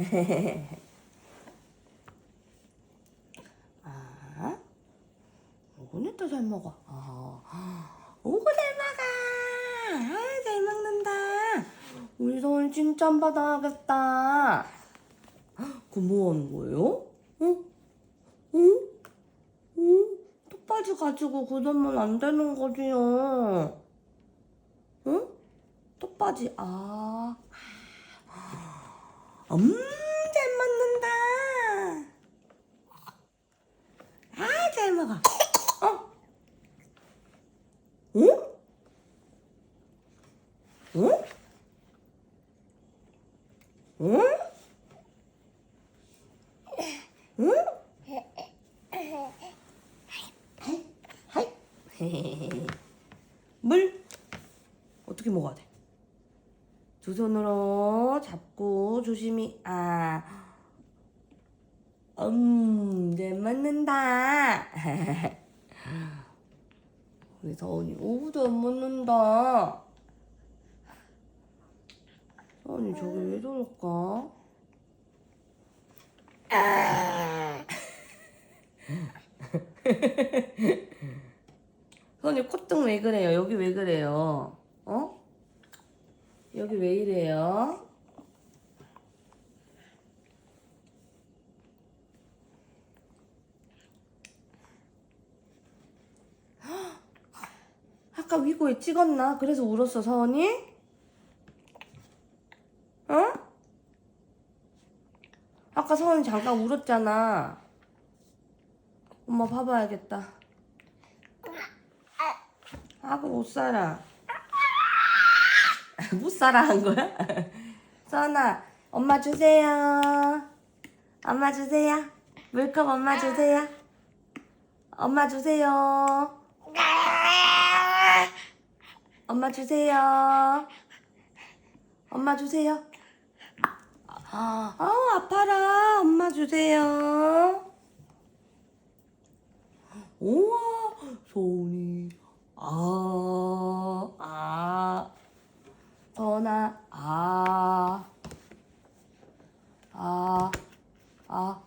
아, 오늘도 잘 먹어. 아, 오고 잘 먹어. 아, 잘 먹는다. 우리 서울 칭찬 받아야겠다. 그뭐 하는 거예요? 응? 응? 응? 톱바지 가지고 그러면 안 되는 거지요. 응? 톱바지, 아. 음, 잘 먹는다. 아, 잘 먹어. 어? 응? 응? 응? 응? 하이, 하이. 물 어떻게 먹어야 돼? 두 손으로 잡고 조심히 아, 음, 잘 먹는다. 우리 서원이 오후도 안 먹는다. 서원이 저게 왜 저럴까? 서원이 콧등 왜 그래요? 여기 왜 그래요? 어? 여기 왜 이래요? 아까 위고에 찍었나? 그래서 울었어, 서원이? 어? 아까 서원이 잠깐 울었잖아. 엄마 봐봐야겠다. 아그 못 살아. 못 살아 한 거야? 서원아, 엄마 주세요. 엄마 주세요. 물컵 엄마 주세요. 엄마 주세요. 엄마 주세요. 엄마 주세요. 아, 아우 아파라. 엄마 주세요. 우와, 소은이. 아, 아. 서은아, 아. 아, 아.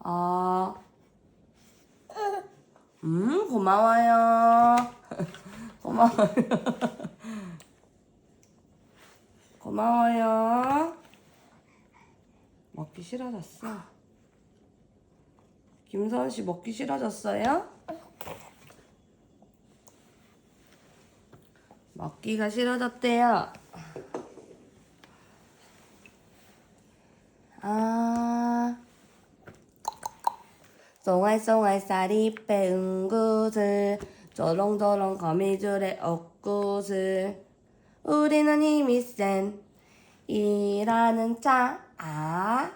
아. 음, 고마워요. 고마워요. 고마워요. 먹기 싫어졌어. 김서은 씨 먹기 싫어졌어요? 먹기가 싫어졌대요. 아. 송알송알 쌀이 빼은 곳을 조롱조롱 거미줄에 옥굿을 우리는 힘이 센 일하는 자, 아,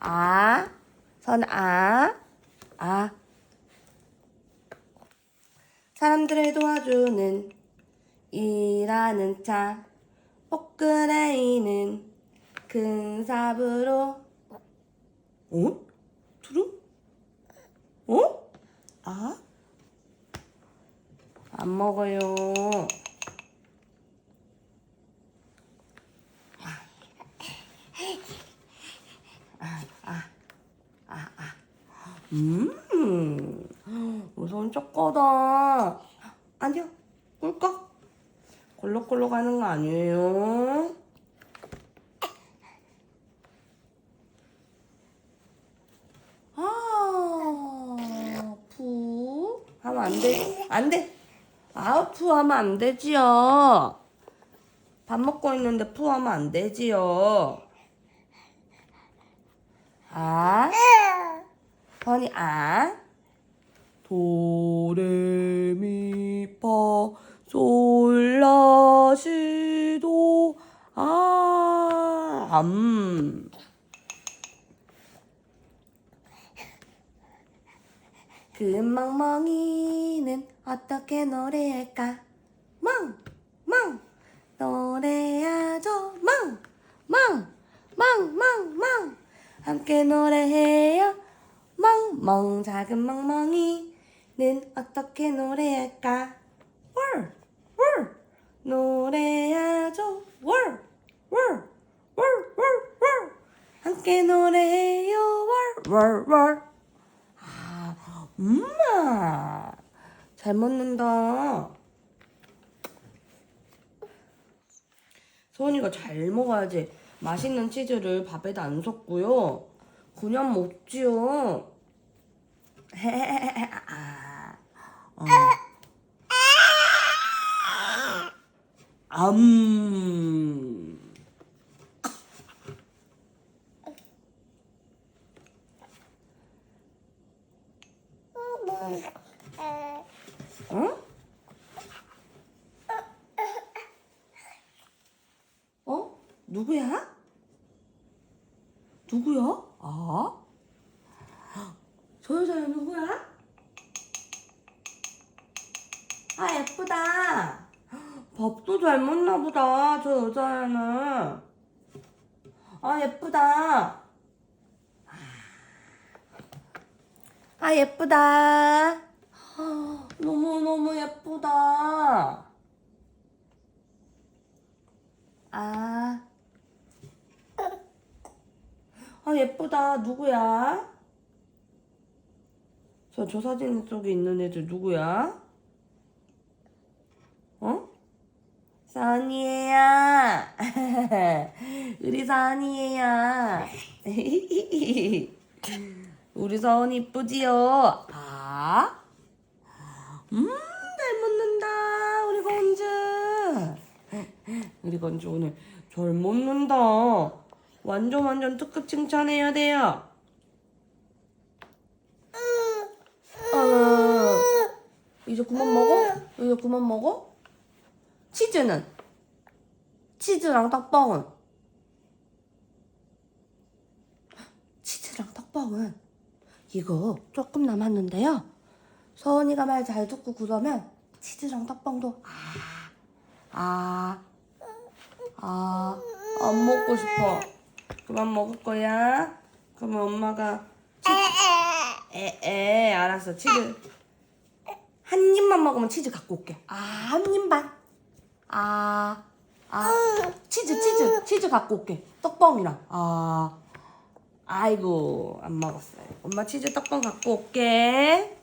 아, 선, 아, 아. 사람들을 도와주는 일하는 자, 뽀끄레이는 큰 삽으로, 어? 투루? 어? 아? 안 먹어요. 음, 우선 쪼꼬다. 아니야, 꿀꺽. 꼴록꼴록 하는 거 아니에요? 아, 푸. 하면 안 돼. 안 돼. 아, 푸 하면 안 되지요. 밥 먹고 있는데 푸 하면 안 되지요. 아. 선이 아. 도레미파 솔라시도 아. 암. 그 어떻게 노래할까? 멍! 멍! 노래하죠 멍! 멍! 멍! 멍! 멍! 함께 노래해요 멍 멍 작은 멍멍이는 어떻게 노래할까? 월! 월! 노래하죠 월! 월! 월! 월! 월! 함께 노래해요 월 월 월 아 엄마 잘 먹는다 소은이가 잘 먹어야지 맛있는 치즈를 밥에다 안 섞고요 그냥 먹지요 아, 어. 암. 어? 어? 누구야? 누구야? 아? 저 여자 누구야? 아 예쁘다. 밥도 잘 먹나 보다 저 여자애는. 아 예쁘다. 아 예쁘다. 너무 너무 예쁘다. 아. 아 예쁘다. 누구야? 저, 저 사진 속에 있는 애들 누구야? 어? 선이에요. 우리 선이에요. 우리 서은 이쁘지요? 아? 음, 잘 먹는다. 우리 건주. 우리 건주 오늘 잘 먹는다. 완전 완전 특급 칭찬해야 돼요. 어, 이제 그만 먹어? 이제 그만 먹어? 치즈는? 치즈랑 떡볶은? 치즈랑 떡볶은 이거 조금 남았는데요. 서은이가 말 잘 듣고 그러면 치즈랑 떡볶도 아, 아, 아, 안 먹고 싶어. 그만 먹을 거야. 그러면 엄마가 에, 에, 알았어. 치즈. 한 입만 먹으면 치즈 갖고 올게. 아, 한 입만. 아, 아, 치즈, 치즈, 치즈 갖고 올게. 떡볶이랑. 아, 아이고, 안 먹었어요. 엄마 치즈 떡볶이 갖고 올게.